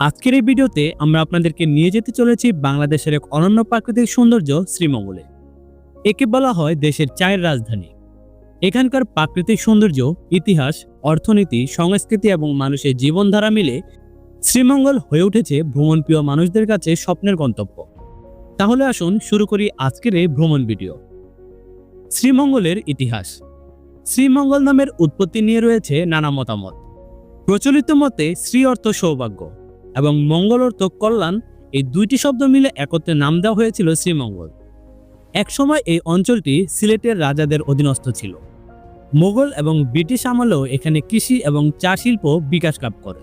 আজকের এই ভিডিওতে আমরা আপনাদেরকে নিয়ে যেতে চলেছি বাংলাদেশের এক অনন্য প্রাকৃতিক সৌন্দর্য শ্রীমঙ্গলে। একে বলা হয় দেশের চায়ের রাজধানী। এখানকার প্রাকৃতিক সৌন্দর্য, ইতিহাস, অর্থনীতি, সংস্কৃতি এবং মানুষের জীবনধারা মিলে শ্রীমঙ্গল হয়ে উঠেছে ভ্রমণপ্রিয় মানুষদের কাছে স্বপ্নের গন্তব্য। তাহলে আসুন শুরু করি আজকের এই ভ্রমণ ভিডিও। শ্রীমঙ্গলের ইতিহাস। শ্রীমঙ্গল নামের উৎপত্তি নিয়ে রয়েছে নানা মতামত। প্রচলিত মতে শ্রী অর্থ সৌভাগ্য। এবং মঙ্গল অর্থ কল্যাণ এই দুইটি শব্দ মিলে একত্রে নাম দেওয়া হয়েছিল শ্রীমঙ্গল। একসময় এই অঞ্চলটি সিলেটের রাজাদের অধীনস্থ ছিল। মোগল এবং ব্রিটিশ আমলেও এখানে কৃষি এবং চা শিল্প বিকাশ লাভ করে।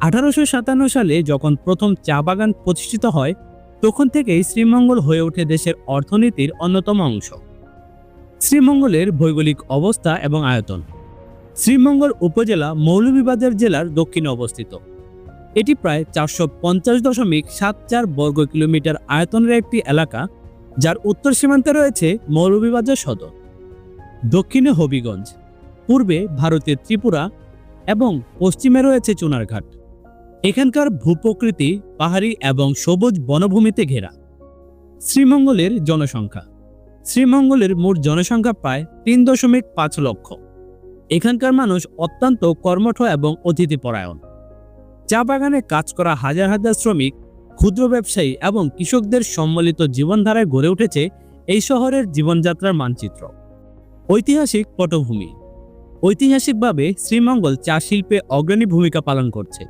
আঠারোশো সাতান্ন সালে যখন প্রথম চা বাগান প্রতিষ্ঠিত হয়, তখন থেকেই শ্রীমঙ্গল হয়ে ওঠে দেশের অর্থনীতির অন্যতম অংশ। শ্রীমঙ্গলের ভৌগোলিক অবস্থা এবং আয়তন। শ্রীমঙ্গল উপজেলা মৌলভীবাজার জেলার দক্ষিণে অবস্থিত। এটি প্রায় চারশো পঞ্চাশ দশমিক সাত চার বর্গ কিলোমিটার আয়তনের একটি এলাকা, যার উত্তর সীমান্তে রয়েছে মৌলভীবাজার সদর, দক্ষিণে হবিগঞ্জ, পূর্বে ভারতের ত্রিপুরা এবং পশ্চিমে রয়েছে চুনারঘাট। এখানকার ভূপ্রকৃতি পাহাড়ি এবং সবুজ বনভূমিতে ঘেরা। শ্রীমঙ্গলের জনসংখ্যা। শ্রীমঙ্গলের মোট জনসংখ্যা প্রায় তিন দশমিক পাঁচ লক্ষ। এখানকার মানুষ অত্যন্ত কর্মঠ এবং অতিথিপরায়ণ। চা বাগানে কাজ করা হাজার হাজার শ্রমিক, ক্ষুদ্র ব্যবসায়ী এবং কৃষকদের সম্মিলিত জীবনধারায় গড়ে উঠেছে এই শহরের জীবনযাত্রার মানচিত্র। ঐতিহাসিক পটভূমি। ঐতিহাসিকভাবে শ্রীমঙ্গল চা শিল্পে অগ্রণী ভূমিকা পালন করছে।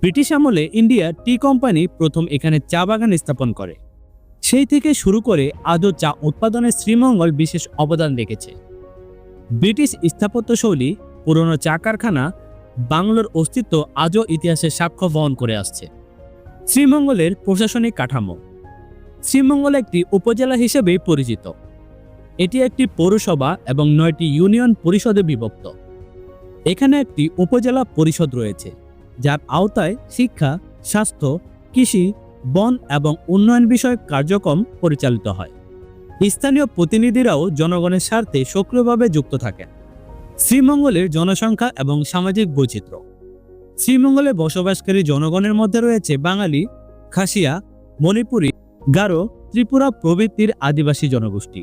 ব্রিটিশ আমলে ইন্ডিয়া টি কোম্পানি প্রথম এখানে চা বাগান স্থাপন করে। সেই থেকে শুরু করে আজও চা উৎপাদনে শ্রীমঙ্গল বিশেষ অবদান রেখেছে। ব্রিটিশ স্থাপত্যশৈলী, পুরনো চা কারখানা বাংলার অস্তিত্ব আজও ইতিহাসের সাক্ষ্য বহন করে আসছে। শ্রীমঙ্গলের প্রশাসনিক কাঠামো। শ্রীমঙ্গল একটি উপজেলা হিসেবে পরিচিত। এটি একটি পৌরসভা এবং নয়টি ইউনিয়ন পরিষদে বিভক্ত। এখানে একটি উপজেলা পরিষদ রয়েছে, যার আওতায় শিক্ষা, স্বাস্থ্য, কৃষি, বন এবং উন্নয়ন বিষয়ক কার্যক্রম পরিচালিত হয়। স্থানীয় প্রতিনিধিরাও জনগণের স্বার্থে সক্রিয়ভাবে যুক্ত থাকেন। শ্রীমঙ্গলের জনসংখ্যা এবং সামাজিক বৈচিত্র্য। শ্রীমঙ্গলে বসবাসকারী জনগণের মধ্যে রয়েছে বাঙালি, খাসিয়া, মণিপুরী, গারো, ত্রিপুরা প্রভৃতির আদিবাসী জনগোষ্ঠী।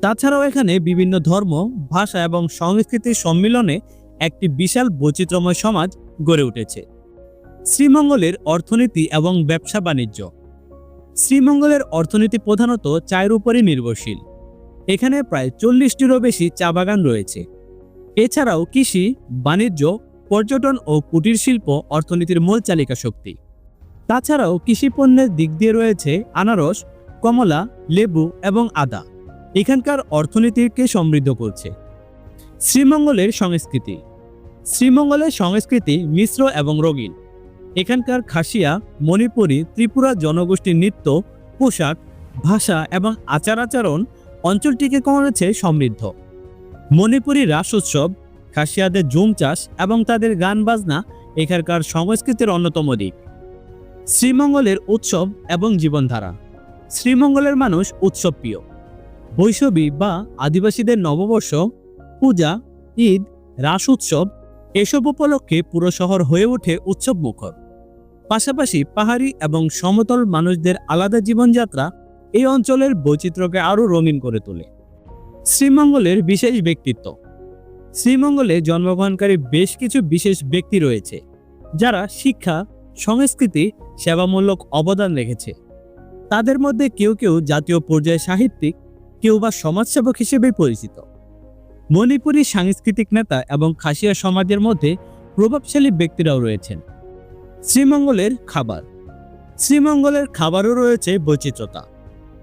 তাছাড়াও এখানে বিভিন্ন ধর্ম, ভাষা এবং সংস্কৃতির সম্মিলনে একটি বিশাল বৈচিত্র্যময় সমাজ গড়ে উঠেছে। শ্রীমঙ্গলের অর্থনীতি এবং ব্যবসা বাণিজ্য। শ্রীমঙ্গলের অর্থনীতি প্রধানত চায়ের উপরই নির্ভরশীল। এখানে প্রায় চল্লিশটিরও বেশি চা বাগান রয়েছে। এছাড়াও কৃষি, বাণিজ্য, পর্যটন ও কুটির শিল্প অর্থনীতির মূল চালিকা শক্তি। তাছাড়াও কৃষি পণ্যের দিক দিয়ে রয়েছে আনারস, কমলা, লেবু এবং আদা। এখানকার অর্থনীতিকে সমৃদ্ধ করছে। শ্রীমঙ্গলের সংস্কৃতি। শ্রীমঙ্গলের সংস্কৃতি মিশ্র এবং রঙিন। এখানকার খাসিয়া, মণিপুরী, ত্রিপুরা জনগোষ্ঠীর নৃত্য, পোশাক, ভাষা এবং আচার আচরণ অঞ্চলটিকে করেছে সমৃদ্ধ। মণিপুরী রাস উৎসব খাসিয়াদের জুম চাষ এবং তাদের গান বাজনা এখানকার সংস্কৃতির অন্যতম দিক। শ্রীমঙ্গলের উৎসব এবং জীবনধারা। শ্রীমঙ্গলের মানুষ উৎসবপ্রিয়। বৈশবী বা আদিবাসীদের নববর্ষ, পূজা, ঈদ, রাস উৎসব এসব উপলক্ষে পুরো শহর হয়ে ওঠে উৎসব মুখর। পাশাপাশি পাহাড়ি এবং সমতল মানুষদের আলাদা জীবনযাত্রা এই অঞ্চলের বৈচিত্র্যকে আরও রঙিন করে তোলে। শ্রীমঙ্গলের বিশেষ ব্যক্তিত্ব। শ্রীমঙ্গলে জন্মগ্রহণকারী বেশ কিছু বিশেষ ব্যক্তি রয়েছে, যারা শিক্ষা, সংস্কৃতি, সেবামূলক অবদান রেখেছে। তাদের মধ্যে কেউ কেউ জাতীয় পর্যায়ে সাহিত্যিক, কেউ বা সমাজসেবক হিসেবে পরিচিত। মণিপুরী সাংস্কৃতিক নেতা এবং খাসিয়া সমাজের মধ্যে প্রভাবশালী ব্যক্তিরাও রয়েছেন। শ্রীমঙ্গলের খাবার। শ্রীমঙ্গলের খাবারও রয়েছে বৈচিত্র্যতা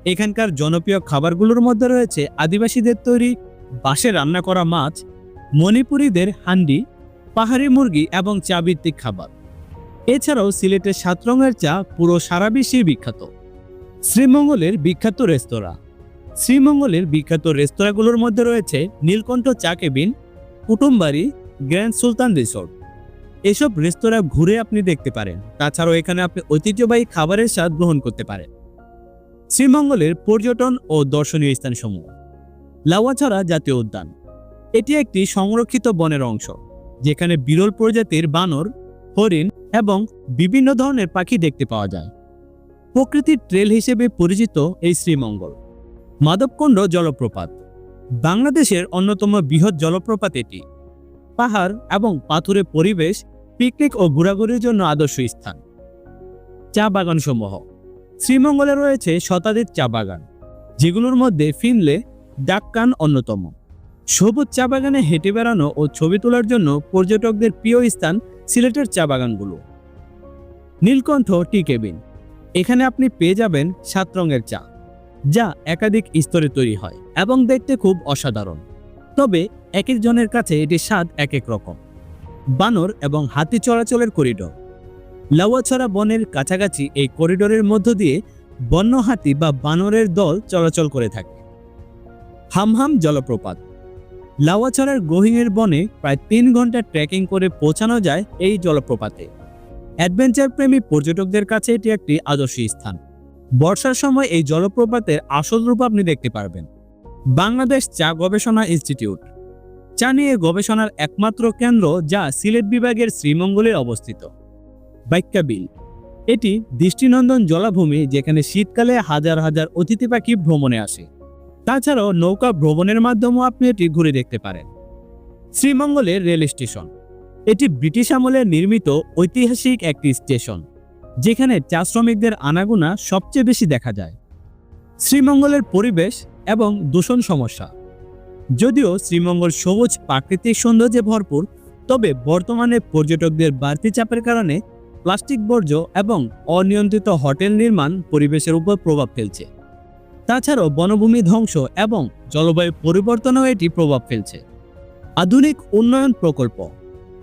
এখানকার জনপ্রিয় খাবারগুলোর মধ্যে রয়েছে আদিবাসীদের তৈরি বাঁশে রান্না করা মাছ, মণিপুরীদের হান্ডি, পাহাড়ি মুরগি এবং চা ভিত্তিক খাবার। এছাড়াও সিলেটের সাত রঙের চা পুরো সারা বিশ্বে বিখ্যাত। শ্রীমঙ্গলের বিখ্যাত রেস্তোরাঁ। শ্রীমঙ্গলের বিখ্যাত রেস্তোরাঁগুলোর মধ্যে রয়েছে Nilkantha Cha cabin, Kutumbari, grand Sultan resort. এসব রেস্তোরাঁ ঘুরে আপনি দেখতে পারেন। তাছাড়াও এখানে আপনি ঐতিহ্যবাহী খাবারের স্বাদ গ্রহণ করতে পারেন। শ্রীমঙ্গলের পর্যটন ও দর্শনীয় স্থানসমূহ। লাওয়াছড়া জাতীয় উদ্যান। এটি একটি সংরক্ষিত বনের অংশ, যেখানে বিরল প্রজাতির বানর, হরিণ এবং বিভিন্ন ধরনের পাখি দেখতে পাওয়া যায়। প্রকৃতির ট্রেল হিসেবে পরিচিত এই শ্রীমঙ্গল। মাধবকুণ্ড জলপ্রপাত। বাংলাদেশের অন্যতম বৃহৎ জলপ্রপাত এটি। পাহাড় এবং পাথুরে পরিবেশ, পিকনিক ও ঘোরাঘুরির জন্য আদর্শ স্থান। চা বাগান সমূহ শ্রীমঙ্গলে রয়েছে শতাধিক চা বাগান, যেগুলোর মধ্যে ফিনলে ডাক্কান অন্যতম। সবুজ চা বাগানে হেঁটে বেড়ানো ও ছবি তোলার জন্য পর্যটকদের প্রিয় স্থান সিলেটের চা বাগানগুলো। নীলকণ্ঠ টি কেবিন, এখানে আপনি পেয়ে যাবেন সাত রঙের চা, যা একাধিক স্তরে তৈরি হয় এবং দেখতে খুব অসাধারণ। তবে এক একজনের কাছে এটির স্বাদ এক এক রকম। বানর এবং হাতি চলাচলের করিডোর লাউয়াছড়া বনের কাছাকাছি এই করিডোরের মধ্য দিয়ে বন্য হাতি বা বানরের দল চলাচল করে থাকে। হামহাম জলপ্রপাত। লাউয়াছড়ার গহিনের বনে প্রায় তিন ঘণ্টা ট্রেকিং করে পৌঁছানো যায় এই জলপ্রপাতে। অ্যাডভেঞ্চার প্রেমী পর্যটকদের কাছে এটি একটি আদর্শ স্থান। বর্ষার সময় এই জলপ্রপাতের আসল রূপ আপনি দেখতে পারবেন। বাংলাদেশ চা গবেষণা ইনস্টিটিউট। চা নিয়ে গবেষণার একমাত্র কেন্দ্র যা সিলেট বিভাগের শ্রীমঙ্গলে অবস্থিত। বাইক্কা বিল। এটি দৃষ্টিনন্দন জলাভূমি যেখানে শীতকালে হাজার হাজার অতিথি পাখি ভ্রমণে আসে। তাছাড়াও নৌকা ভ্রমণের মাধ্যমেও আপনি এটি ঘুরে দেখতে পারেন। শ্রীমঙ্গলের রেল স্টেশন। এটি ব্রিটিশ আমলে নির্মিত ঐতিহাসিক একটি স্টেশন, যেখানে চা শ্রমিকদের আনাগোনা সবচেয়ে বেশি দেখা যায়। শ্রীমঙ্গলের পরিবেশ এবং দূষণ সমস্যা। যদিও শ্রীমঙ্গল সবুজ প্রাকৃতিক সৌন্দর্যে ভরপুর, তবে বর্তমানে পর্যটকদের বাড়তি চাপের কারণে প্লাস্টিক বর্জ্য এবং অনিয়ন্ত্রিত হোটেল নির্মাণ পরিবেশের উপর প্রভাব ফেলছে। তাছাড়াও বনভূমি ধ্বংস এবং জলবায়ু পরিবর্তনেও এটি প্রভাব ফেলছে। আধুনিক উন্নয়ন প্রকল্প।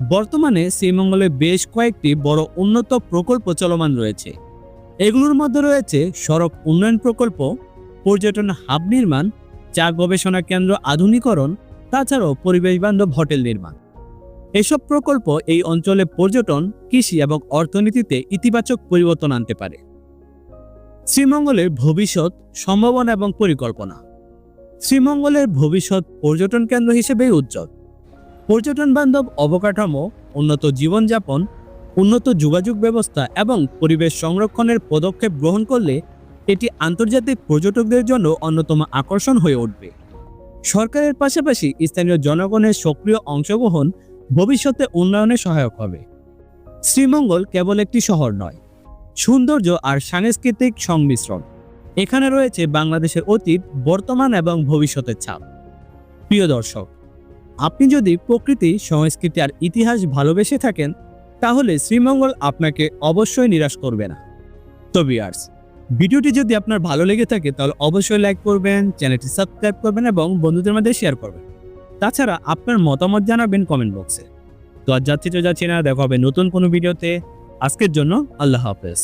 বর্তমানে শ্রীমঙ্গলে বেশ কয়েকটি বড় উন্নত প্রকল্প চলমান রয়েছে। এগুলোর মধ্যে রয়েছে সড়ক উন্নয়ন প্রকল্প, পর্যটন হাব নির্মাণ, চা গবেষণা কেন্দ্র আধুনিকরণ, তাছাড়াও পরিবেশ বান্ধব হোটেল নির্মাণ। এসব প্রকল্প এই অঞ্চলে পর্যটন, কৃষি এবং অর্থনীতিতে ইতিবাচক পরিবর্তন আনতে পারে। শ্রীমঙ্গলের ভবিষ্যৎ, সম্ভাবনা এবং পরিকল্পনা। শ্রীমঙ্গলের ভবিষ্যৎ পর্যটন কেন্দ্র হিসেবেই উজ্জ্বল। পর্যটন বান্ধব অবকাঠামো, উন্নত জীবনযাপন, উন্নত যোগাযোগ ব্যবস্থা এবং পরিবেশ সংরক্ষণের পদক্ষেপ গ্রহণ করলে এটি আন্তর্জাতিক পর্যটকদের জন্য অন্যতম আকর্ষণ হয়ে উঠবে। সরকারের পাশাপাশি স্থানীয় জনগণের সক্রিয় অংশগ্রহণ ভবিষ্যতে উন্নয়নে সহায়ক হবে। শ্রীমঙ্গল কেবল একটি শহর নয়, সৌন্দর্য আর সাংস্কৃতিক সংমিশ্রণ। এখানে রয়েছে বাংলাদেশের অতীত, বর্তমান এবং ভবিষ্যতের ছাপ। প্রিয় দর্শক, আপনি যদি প্রকৃতি, সংস্কৃতি আর ইতিহাস ভালোবেসে থাকেন, তাহলে শ্রীমঙ্গল আপনাকে অবশ্যই নিরাশ করবে না। তো বিয়ার্স ভিডিওটি যদি আপনার ভালো লেগে থাকে, তাহলে অবশ্যই লাইক করবেন, চ্যানেলটি সাবস্ক্রাইব করবেন এবং বন্ধুদের মধ্যে শেয়ার করবেন। তাছাড়া আপনার মতামত জানাবেন কমেন্ট বক্সে তো আর যাচ্ছি তো যাচ্ছি না, দেখা হবে নতুন কোনো ভিডিওতে আজকের জন্য আল্লাহ হাফেজ।